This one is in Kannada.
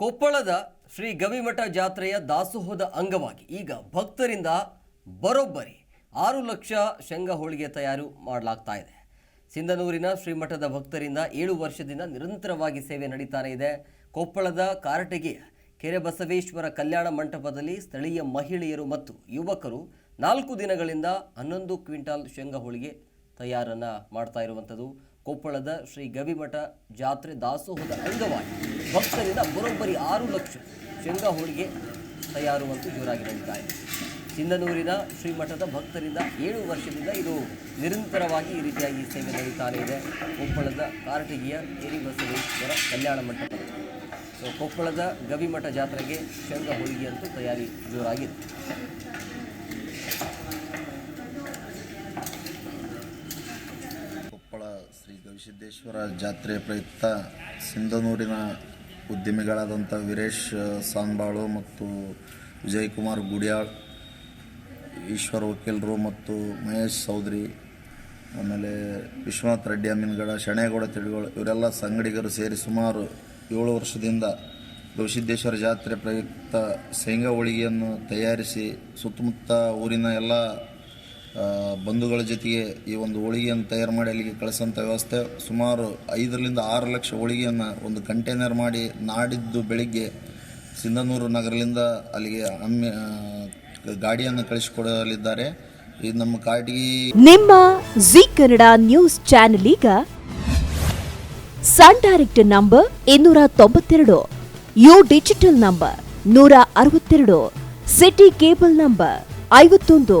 ಕೊಪ್ಪಳದ ಶ್ರೀ ಗವಿಮಠ ಜಾತ್ರೆಯ ದಾಸೋಹದ ಅಂಗವಾಗಿ ಈಗ ಭಕ್ತರಿಂದ ಬರೋಬ್ಬರಿ ಆರು ಲಕ್ಷ ಶೇಂಗಾ ಹೋಳಿಗೆ ತಯಾರು ಮಾಡಲಾಗ್ತಾ ಇದೆ. ಸಿಂಧನೂರಿನ ಶ್ರೀಮಠದ ಭಕ್ತರಿಂದ ಏಳು ವರ್ಷದಿಂದ ನಿರಂತರವಾಗಿ ಸೇವೆ ನಡೀತಾನೆ ಇದೆ. ಕೊಪ್ಪಳದ ಕಾರಟಗಿಯ ಕೆರೆ ಬಸವೇಶ್ವರ ಕಲ್ಯಾಣ ಮಂಟಪದಲ್ಲಿ ಸ್ಥಳೀಯ ಮಹಿಳೆಯರು ಮತ್ತು ಯುವಕರು ನಾಲ್ಕು ದಿನಗಳಿಂದ ಹನ್ನೊಂದು ಕ್ವಿಂಟಾಲ್ ಶೇಂಗಾ ಹೋಳಿಗೆ ತಯಾರನ್ನು ಮಾಡ್ತಾ ಇರುವಂಥದ್ದು. ಕೊಪ್ಪಳದ ಶ್ರೀ ಗವಿಮಠ ಜಾತ್ರೆ ದಾಸೋಹದ ಅಂಗವಾಗಿ ಭಕ್ತರಿಂದ ಬರೋಬ್ಬರಿ ಆರು ಲಕ್ಷ ಶೇಂಗಾ ಹೋಳಿಗೆ ತಯಾರುವಂತೆ ಜೋರಾಗಿ ನಡೀತಾ ಇದೆ. ಸಿಂಧನೂರಿನ ಶ್ರೀಮಠದ ಭಕ್ತರಿಂದ ಏಳು ವರ್ಷದಿಂದ ಇದು ನಿರಂತರವಾಗಿ ಈ ರೀತಿಯಾಗಿ ಸೇವೆ ನಡೀತಾನೆ ಇದೆ. ಕೊಪ್ಪಳದ ಕಾರಟಗಿಯ ಕೇರಿ ಬಸವೇಶ್ವರ ಕಲ್ಯಾಣ ಮಂಟಪ. ಸೊ, ಕೊಪ್ಪಳದ ಗವಿಮಠ ಜಾತ್ರೆಗೆ ಶೇಂಗಾ ಹೋಳಿಗೆ ಅಂತೂ ತಯಾರಿ ಜೋರಾಗಿದೆ. ಶ್ರೀ ಗವಿಸಿದ್ದೇಶ್ವರ ಜಾತ್ರೆ ಪ್ರಯುಕ್ತ ಸಿಂಧನೂರಿನ ಉದ್ಯಮಿಗಳಾದಂಥ ವೀರೇಶ್ ಸಾಂಬಾಳು ಮತ್ತು ವಿಜಯ್ ಕುಮಾರ್ ಗುಡಿಯಾಳ್, ಈಶ್ವರ್ ವಕೀಲರು ಮತ್ತು ಮಹೇಶ್ ಚೌಧರಿ ಆಮೇಲೆ ವಿಶ್ವನಾಥ್ ರೆಡ್ಡಿ ಅಮ್ಮಿನಗಡ ಶಣೇಗೌಡ ತಿಳಿಗಳು, ಇವರೆಲ್ಲ ಸಂಗಡಿಗರು ಸೇರಿ ಸುಮಾರು ಏಳು ವರ್ಷದಿಂದ ಗವಿಸಿದ್ದೇಶ್ವರ ಜಾತ್ರೆ ಪ್ರಯುಕ್ತ ಶೇಂಗಾ ಹೋಳಿಗೆಯನ್ನು ತಯಾರಿಸಿ ಸುತ್ತಮುತ್ತ ಊರಿನ ಎಲ್ಲ ಬಂಧುಗಳ ಜೊತೆಗೆ ಈ ಒಂದು ಹೋಳಿಗೆಯನ್ನು ತಯಾರು ಮಾಡಿ ಅಲ್ಲಿಗೆ ಕಳಿಸೋಂಥ ವ್ಯವಸ್ಥೆ ಸುಮಾರು ಐದರಿಂದ ಆರು ಲಕ್ಷ ಹೋಳಿಗೆಯನ್ನು ಒಂದು ಕಂಟೈನರ್ ಮಾಡಿ ನಾಡಿದ್ದು ಬೆಳಿಗ್ಗೆ ಸಿಂಧನೂರು ನಗರದಿಂದ ಅಲ್ಲಿಗೆ ಹಮ್ಮಿ ಗಾಡಿಯನ್ನು ಕಳಿಸಿಕೊಡಲಿದ್ದಾರೆ. ಇದು ನಮ್ಮ ಕಾಟಗಿ ನಿಮ್ಮ ಜಿ ಕನ್ನಡ ನ್ಯೂಸ್ ಚಾನೆಲ್ ಈಗ ಸನ್ ಡೈರೆಕ್ಟ್ ನಂಬರ್ ಇನ್ನೂರ ತೊಂಬತ್ತೆರಡು, ಯು ಡಿಜಿಟಲ್ ನಂಬರ್ ನೂರ ಅರವತ್ತೆರಡು, ಸಿಟಿ ಕೇಬಲ್ ನಂಬರ್ ಐವತ್ತೊಂದು.